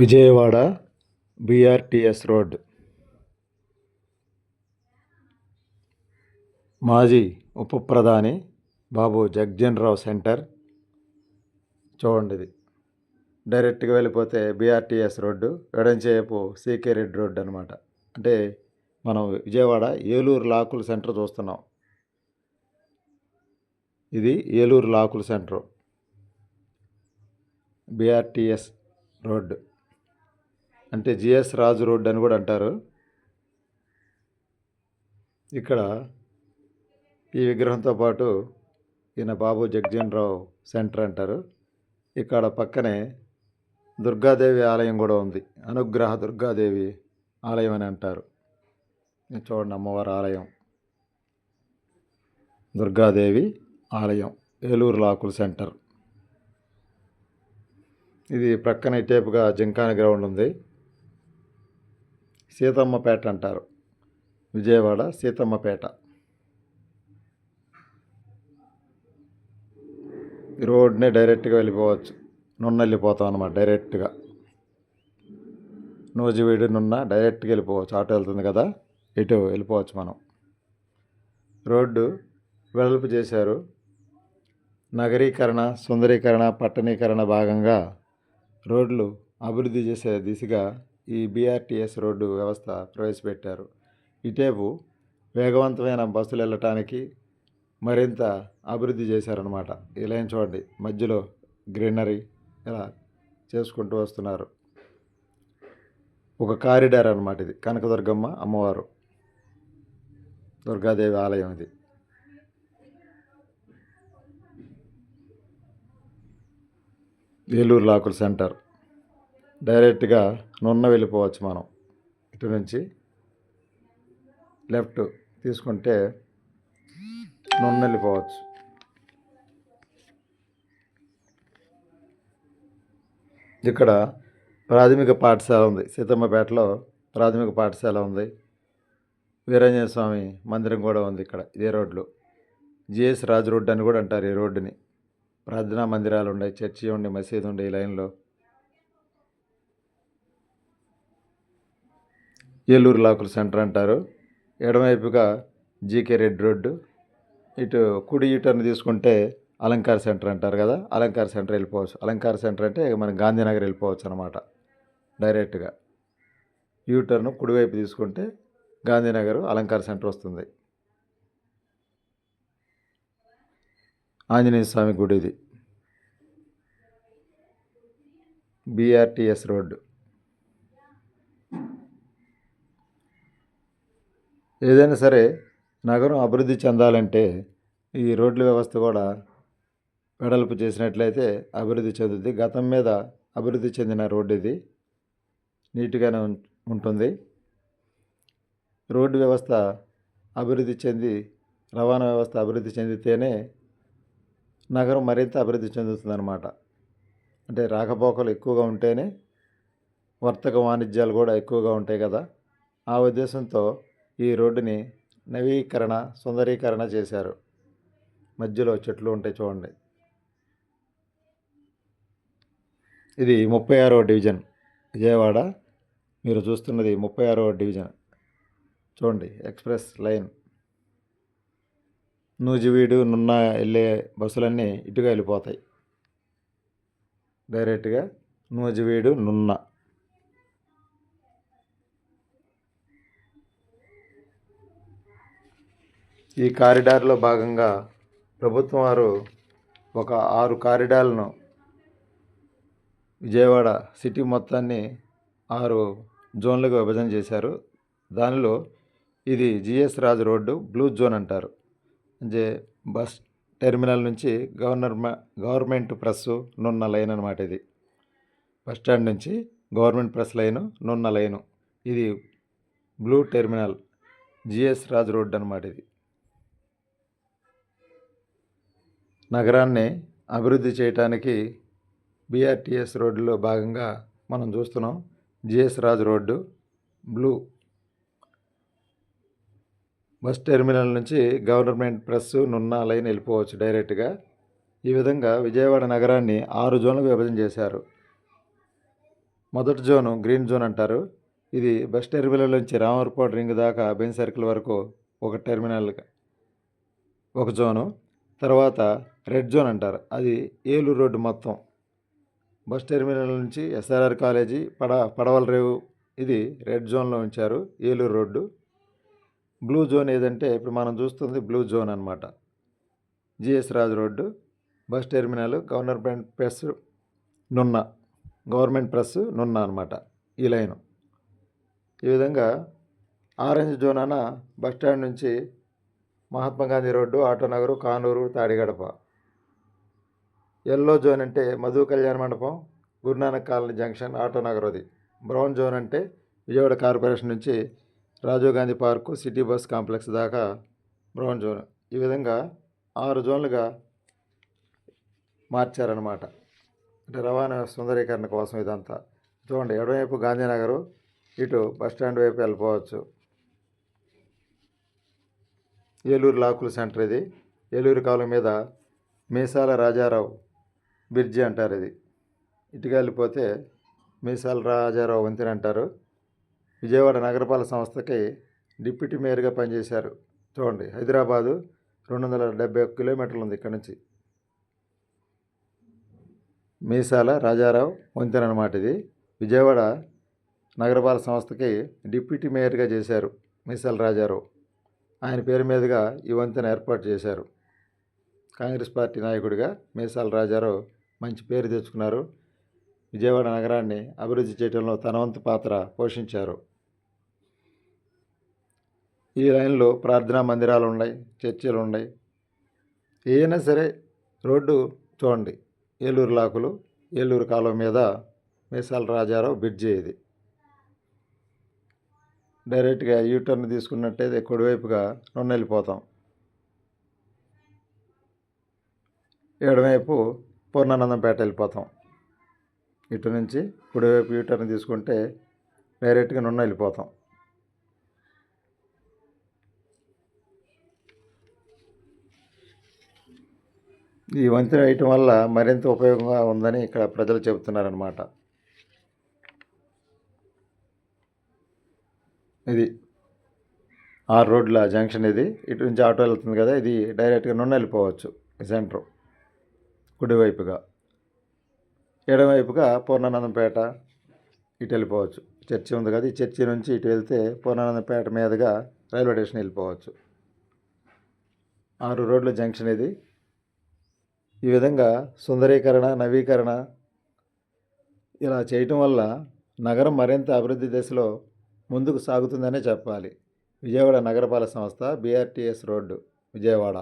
Vijayawada BRTS road. మాజీ ఉప ప్రధాని బాబు జగ్జన్ రావు సెంటర్. చూడండి ఇది. డైరెక్ట్గా వెళ్ళిపోతే బీఆర్టీఎస్ రోడ్డు ఎడంచేపు సీకే రెడ్డి రోడ్డు అనమాట అంటే మనం విజయవాడ ఏలూరు లాకుల సెంటర్ చూస్తున్నాం. ఇది ఏలూరు లాకుల సెంటర్. BRTS road. అంటే జిఎస్ రాజు రోడ్డు అని కూడా అంటారు. ఇక్కడ ఈ విగ్రహంతో పాటు ఈయన బాబు జగ్జీన్ రావు సెంటర్ అంటారు. ఇక్కడ పక్కనే దుర్గాదేవి ఆలయం కూడా ఉంది. అనుగ్రహ దుర్గాదేవి ఆలయం అని అంటారు. చూడండి అమ్మవారి ఆలయం. దుర్గాదేవి ఆలయం ఏలూరు లాకుల సెంటర్. ఇది ప్రక్కన టేపుగా జింకాన గ్రౌండ్ ఉంది. సీతమ్మపేట అంటారు. విజయవాడ సీతమ్మపేట. ఈ రోడ్నే డైరెక్ట్గా వెళ్ళిపోవచ్చు. నున్న వెళ్ళిపోతాం అనమాట డైరెక్ట్గా. నూజివీడు నున్న డైరెక్ట్గా వెళ్ళిపోవచ్చు. ఆటో వెళ్తుంది కదా ఇటు వెళ్ళిపోవచ్చు మనం. రోడ్డు వెడల్పు చేశారు. నగరీకరణ సుందరీకరణ పట్టణీకరణ భాగంగా రోడ్లు అభివృద్ధి చేసే దిశగా ఈ బీఆర్టీఎస్ రోడ్డు వ్యవస్థ ప్రవేశపెట్టారు. ఇటేపు వేగవంతమైన బస్సులు వెళ్ళటానికి మరింత అభివృద్ధి చేశారనమాట ఇలా చూడండి. మధ్యలో గ్రీనరీ ఇలా చేసుకుంటూ వస్తున్నారు. ఒక కారిడార్ అనమాట ఇది. కనకదుర్గమ్మ అమ్మవారు. దుర్గాదేవి ఆలయం ఇది. ఏలూరు లాకుల సెంటర్. డైరెక్ట్గా నున్న వెళ్ళిపోవచ్చు మనం. ఇటు నుంచి లెఫ్ట్ తీసుకుంటే నున్న వెళ్ళిపోవచ్చు. ఇక్కడ ప్రాథమిక పాఠశాల ఉంది. సీతమ్మపేటలో ప్రాథమిక పాఠశాల ఉంది. వీరంజన స్వామి మందిరం కూడా ఉంది ఇక్కడ ఇదే రోడ్లో. జిఎస్ రాజు రోడ్డు అని కూడా అంటారు ఈ రోడ్డుని. ప్రార్థనా మందిరాలు ఉన్నాయి చర్చి ఉండి మసీదు ఉండే ఈ లైన్లో. ఏలూరు లాకుల సెంటర్ అంటారు. ఎడమవైపుగా జీకే రెడ్డి రోడ్డు. ఇటు కుడి యూటర్న్ తీసుకుంటే అలంకార సెంటర్ అంటారు కదా అలంకార సెంటర్ వెళ్ళిపోవచ్చు. అలంకార సెంటర్ అంటే మనం గాంధీనగర్ వెళ్ళిపోవచ్చు అనమాట డైరెక్ట్గా. యూటర్న్ కుడివైపు తీసుకుంటే గాంధీనగర్ అలంకార సెంటర్ వస్తుంది. ఆంజనేయ స్వామి గుడి ఇది బిఆర్టీఎస్ రోడ్డు. ఏదైనా సరే నగరం అభివృద్ధి చెందాలంటే ఈ రోడ్ల వ్యవస్థ కూడా వెడల్పు చేసినట్లయితే అభివృద్ధి చెందుద్ది. గతం మీద అభివృద్ధి చెందిన రోడ్డు ఇది. నీట్గానే ఉం- ఉంటుంది. రోడ్డు వ్యవస్థ అభివృద్ధి చెంది రవాణా వ్యవస్థ అభివృద్ధి చెందితేనే నగరం మరింత అభివృద్ధి చెందుతుందన్నమాట. అంటే రాకపోకలు ఎక్కువగా ఉంటేనే వర్తక వాణిజ్యాలు కూడా ఎక్కువగా ఉంటాయి కదా. ఆ ఉద్దేశంతో ఈ రోడ్డుని నవీకరణ సుందరీకరణ చేశారు. మధ్యలో చెట్లు ఉంటాయి చూడండి. ఇది ముప్పై ఆరవ డివిజన్. విజయవాడ మీరు చూస్తున్నది ముప్పై ఆరవ డివిజన్. చూడండి ఎక్స్ప్రెస్ లైన్. నూజివీడు నున్న వెళ్ళే బస్సులన్నీ ఇటుగా వెళ్ళిపోతాయి. డైరెక్ట్గా నూజివీడు నున్న. ఈ కారిడార్లో భాగంగా ప్రభుత్వం వారు ఒక ఆరు కారిడార్లను విజయవాడ సిటీ మొత్తాన్ని ఆరు జోన్లుగా విభజన చేశారు. దానిలో ఇది GS Raju road blue zone అంటారు. అంటే బస్ టెర్మినల్ నుంచి governor government press Nunna line అనమాట ఇది. బస్ స్టాండ్ నుంచి government press line Nunna line. ఇది blue terminal GS Raju road అనమాట ఇది. నగరాన్ని అభివృద్ధి చేయటానికి బీఆర్టీఎస్ రోడ్డులో భాగంగా మనం చూస్తున్నాం. GS Raju road blue bus terminal నుంచి గవర్నమెంట్ ప్రెస్ నున్న లైన్ వెళ్ళిపోవచ్చు డైరెక్ట్గా. ఈ విధంగా విజయవాడ నగరాన్ని ఆరు జోన్లకు విభజన చేశారు. మొదటి జోను గ్రీన్ జోన్ అంటారు. ఇది బస్ టెర్మినల్ నుంచి రామర్పాడు రింగ్ దాకా బెన్ సర్కిల్ వరకు ఒక టెర్మినల్ ఒక జోను. తర్వాత రెడ్ జోన్ అంటారు. అది ఏలూరు రోడ్డు మొత్తం. బస్ టెర్మినల్ నుంచి ఎస్ఆర్ఆర్ కాలేజీ పడ పడవల రేవు ఇది రెడ్ జోన్లో ఉంచారు ఏలూరు రోడ్డు. బ్లూ జోన్ ఏదంటే ఇప్పుడు మనం చూస్తుంది బ్లూ జోన్ అనమాట GS Raju road bus terminal government press Nunna government press Nunna అనమాట ఈ లైను. ఈ విధంగా ఆరెంజ్ జోన్ అన బస్ స్టాండ్ నుంచి Mahatma Gandhi road Autonagar Kanuru Tadigadapa. Yellow zone అంటే మధు కళ్యాణ మండపం గురునానక్ కాలనీ జంక్షన్ ఆటోనగర్ అది. బ్రౌన్ జోన్ అంటే విజయవాడ కార్పొరేషన్ నుంచి Rajiv Gandhi park city bus complex దాకా బ్రౌన్ జోన్. ఈ విధంగా ఆరు జోన్లుగా మార్చారనమాట అంటే రవాణా సుందరీకరణ కోసం ఇదంతా. చూడండి ఎడమవైపు గాంధీనగరు ఇటు బస్ స్టాండ్ వైపు వెళ్ళిపోవచ్చు. ఏలూరు లాకుల సెంటర్ ఇది. ఏలూరు కాలం మీద మీసాల రాజారావు బ్రిడ్జి అంటారు ఇది. ఇటుగా వెళ్ళిపోతే మీసాల రాజారావు వంతెన అంటారు. విజయవాడ నగరపాలక సంస్థకి డిప్యూటీ మేయర్గా పనిచేశారు. చూడండి హైదరాబాదు రెండు వందల డెబ్బై ఒక్క కిలోమీటర్లు ఉంది ఇక్కడ నుంచి. మీసాల రాజారావు వంతెన అనమాట ఇది. విజయవాడ నగరపాలక సంస్థకి డిప్యూటీ మేయర్గా చేశారు మీసాల రాజారావు. ఆయన పేరు మీదుగా ఈ వంతెన ఏర్పాటు చేశారు. కాంగ్రెస్ పార్టీ నాయకుడిగా మేసాల రాజారావు మంచి పేరు తెచ్చుకున్నారు. విజయవాడ నగరాన్ని అభివృద్ధి చేయడంలో తన వంతు పాత్ర పోషించారు. ఈ లైన్లో ప్రార్థనా మందిరాలు ఉన్నాయి చర్చిలు ఉన్నాయి. ఏదైనా సరే రోడ్డు చూడండి. ఏలూరు లాకులు ఏలూరు కాలువ మీద మీసాల రాజారావు బ్రిడ్జి ఇది డైరెక్ట్గా యూటర్న్ తీసుకున్నట్టయితే కుడివైపుగా నొన్న వెళ్ళిపోతాం. ఎడమవైపు పూర్ణానందంపేట వెళ్ళిపోతాం. ఇటు నుంచి కుడివైపు యూటర్న్ తీసుకుంటే డైరెక్ట్గా నున్న వెళ్ళిపోతాం. ఈ వంతెన వేయటం వల్ల మరింత ఉపయోగంగా ఉందని ఇక్కడ ప్రజలు చెబుతున్నారన్నమాట. ఇది ఆరు రోడ్ల జంక్షన్ ఇది. ఇటు నుంచి ఆటో వెళ్తుంది కదా ఇది డైరెక్ట్గా నున్న వెళ్ళిపోవచ్చు సెంటర్. కుడివైపుగా. ఎడమవైపుగా పూర్ణానందంపేట ఇటు వెళ్ళిపోవచ్చు. చర్చి ఉంది కదా ఈ చర్చి నుంచి ఇటు వెళ్తే పూర్ణానందంపేట మీదుగా రైల్వే స్టేషన్ వెళ్ళిపోవచ్చు. ఆరు రోడ్ల జంక్షన్ ఇది. ఈ విధంగా సుందరీకరణ నవీకరణ ఇలా చేయటం వల్ల నగరం మరింత అభివృద్ధి దశలో ముందుకు సాగుతుందనే చెప్పాలి. విజయవాడ నగరపాలక సంస్థ బీఆర్టీఎస్ రోడ్డు విజయవాడ.